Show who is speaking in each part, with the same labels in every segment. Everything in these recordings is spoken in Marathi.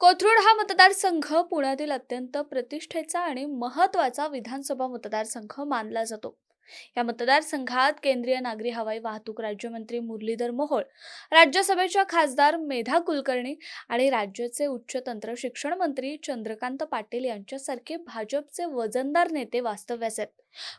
Speaker 1: कोथरूड हा मतदारसंघ पुण्यातील अत्यंत प्रतिष्ठेचा आणि महत्त्वाचा विधानसभा मतदारसंघ मानला जातो. या मतदारसंघात केंद्रीय नागरी हवाई वाहतूक राज्यमंत्री मुरलीधर मोहोळ राज्यसभेच्या खासदार मेधा कुलकर्णी आणि राज्याचे उच्च तंत्र शिक्षण मंत्री चंद्रकांत पाटील यांच्यासारखे भाजपचे वजनदार नेते वास्तव्यास आहेत.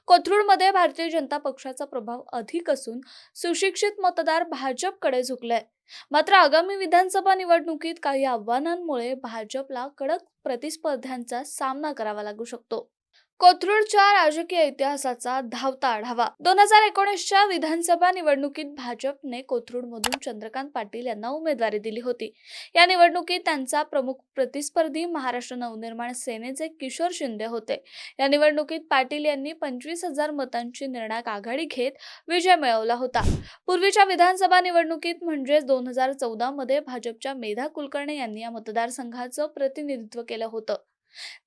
Speaker 1: कोथरूडमध्ये भारतीय जनता पक्षाचा प्रभाव अधिक असून सुशिक्षित मतदार भाजपकडे झुकलाय. मात्र आगामी विधानसभा निवडणुकीत काही आव्हानांमुळे भाजपला कडक प्रतिस्पर्ध्यांचा सामना करावा लागू शकतो. कोथरूडच्या राजकीय इतिहासाचा धावता आढावा. दोन हजार एकोणीसच्या विधानसभा निवडणुकीत भाजपने कोथरूडमधून चंद्रकांत पाटील यांना उमेदवारी दिली होती. या निवडणुकीत त्यांचा प्रमुख प्रतिस्पर्धी महाराष्ट्र नवनिर्माण सेनेचे किशोर शिंदे होते. या निवडणुकीत पाटील यांनी पंचवीस हजार मतांची निर्णायक आघाडी घेत विजय मिळवला होता. पूर्वीच्या विधानसभा निवडणुकीत म्हणजेच दोन हजार चौदा मध्ये भाजपच्या मेधा कुलकर्णी यांनी या मतदारसंघाचं प्रतिनिधित्व केलं होतं.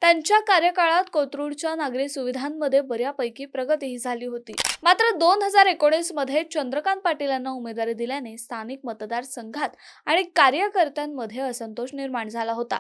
Speaker 1: त्यांच्या कार्यकाळात कोथरूडच्या नागरी सुविधांमध्ये बऱ्यापैकी प्रगतीही झाली होती. मात्र दोन हजार एकोणीसमध्ये चंद्रकांत पाटील यांना उमेदवारी दिल्याने स्थानिक मतदारसंघात आणि कार्यकर्त्यांमध्ये असंतोष निर्माण झाला होता.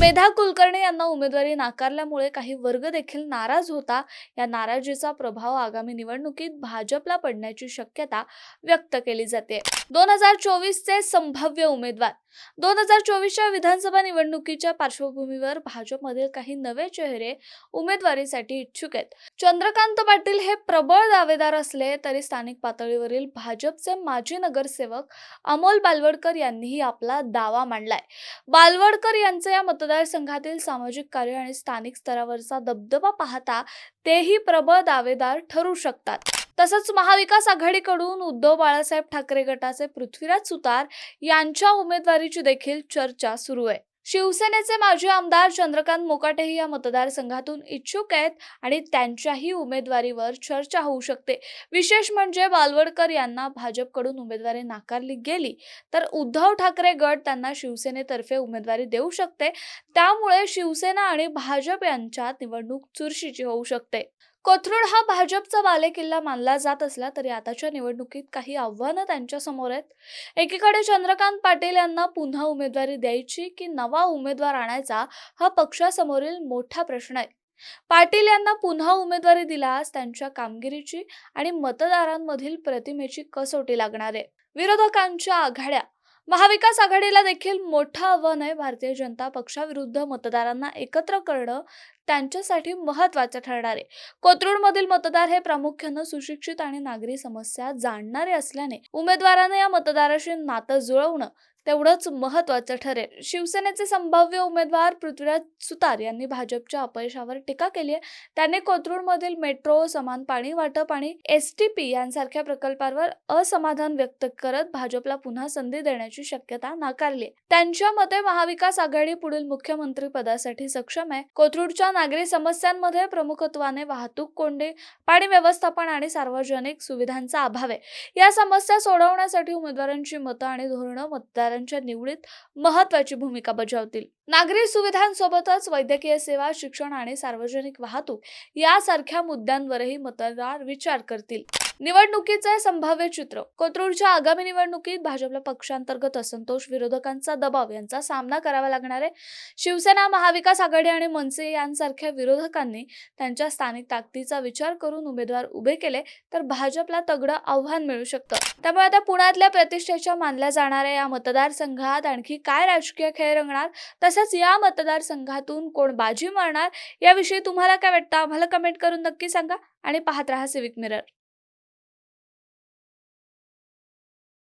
Speaker 1: मेधा कुलकर्णी यांना उमेदवारी नाकारल्यामुळे काही वर्ग देखील नाराज होता. या नाराजीचा प्रभाव आगामी निवडणुकीत भाजपला पडण्याची शक्यता व्यक्त केली जाते. दोन हजार चोवीसचे संभाव्य उमेदवार दोन हजार चोवीसच्या विधानसभा निवडणुकीच्या पार्श्वभूमीवर भाजपमधील काही नवे चेहरे उमेदवारीसाठी इच्छुक आहेत. चंद्रकांत पाटील हे प्रबळ दावेदार असले तरी स्थानिक पातळीवरील भाजपचे माजी नगरसेवक अमोल बालवडकर यांनीही आपला दावा मांडलाय. बालवडकर यांचे या मतदारसंघातील सामाजिक कार्य आणि स्थानिक स्तरावरचा दबदबा पाहता तेही प्रबळ दावेदार ठरू शकतात. तसंच महाविकास आघाडीकडून उद्धव बाळासाहेब ठाकरे गटाचे पृथ्वीराज सुतार यांच्या उमेदवारीची देखील चर्चा सुरू आहे. शिवसेनेचे माजी आमदार चंद्रकांत मोकाटेही या मतदारसंघातून इच्छुक आहेत आणि त्यांच्याही उमेदवारीवर चर्चा होऊ शकते. विशेष म्हणजे बालवडकर यांना भाजपकडून उमेदवारी नाकारली गेली तर उद्धव ठाकरे गट त्यांना शिवसेनेतर्फे उमेदवारी देऊ शकते. त्यामुळे शिवसेना आणि भाजप यांच्यात निवडणूक चुरशीची होऊ शकते. कोथरूड हा भाजपचा बालेकिल्ला मानला जात असला तरी आताच्या निवडणुकीत काही आव्हानं त्यांच्यासमोर आहेत. एकीकडे चंद्रकांत पाटील यांना पुन्हा उमेदवारी द्यायची की नवा उमेदवार आणायचा हा पक्षासमोरील मोठा प्रश्न आहे. पाटील यांना पुन्हा उमेदवारी दिल्यास त्यांच्या कामगिरीची आणि मतदारांमधील प्रतिमेची कसोटी लागणार आहे. विरोधकांच्या आघाड्या. महाविकास आघाडीला देखील मोठं आव्हान आहे. भारतीय जनता पक्षाविरुद्ध मतदारांना एकत्र करणं त्यांच्यासाठी महत्वाचं ठरणार आहे. कोथरूडमधील मतदार हे प्रामुख्यानं सुशिक्षित आणि नागरी समस्या जाणणारे असल्याने उमेदवारांना या मतदाराशी नातं जुळवणं तेवढंच महत्वाचं ठरेल. शिवसेनेचे संभाव्य उमेदवार पृथ्वीराज सुतार यांनी भाजपच्या अपयशावर टीका केली आहे. त्यांनी कोथरूडमधील मेट्रो समान पाणी वाटप आणि एस टी पी यांसारख्या प्रकल्पांवर असमाधान व्यक्त करत भाजपला पुन्हा संधी देण्याची शक्यता नाकारली त्यांच्या मते महाविकास आघाडी पुढील मुख्यमंत्री पदासाठी सक्षम आहे. कोथरूडच्या नागरी समस्यांमध्ये प्रमुखत्वाने वाहतूक कोंडी पाणी व्यवस्थापन आणि सार्वजनिक सुविधांचा अभाव आहे. या समस्या सोडवण्यासाठी उमेदवारांची मतं आणि धोरणं मतदारांच्या निवडीत महत्वाची भूमिका बजावतील. नागरी सुविधांसोबतच वैद्यकीय सेवा शिक्षण आणि सार्वजनिक वाहतूक यासारख्या मुद्द्यांवरही मतदार विचार करतील. निवडणुकीचे संभाव्य चित्र. कोथरूडच्या आगामी निवडणुकीत भाजपला पक्षांतर्गत असंतोष विरोधकांचा दबाव यांचा सामना करावा लागणार आहे. शिवसेना महाविकास आघाडी आणि मनसे यांसारख्या विरोधकांनी त्यांच्या स्थानिक ताकदीचा विचार करून उमेदवार उभे केले तर भाजपला तगडं आव्हान मिळू शकतं. त्यामुळे आता पुण्यातल्या प्रतिष्ठेच्या मानल्या जाणाऱ्या या मतदारसंघात. आणखी काय राजकीय खेळ रंगणार? तसंच या मतदारसंघातून कोण बाजी मारणार? याविषयी तुम्हाला काय वाटतं? आम्हाला कमेंट करून नक्की सांगा आणि पाहत राहा सिविक मिरर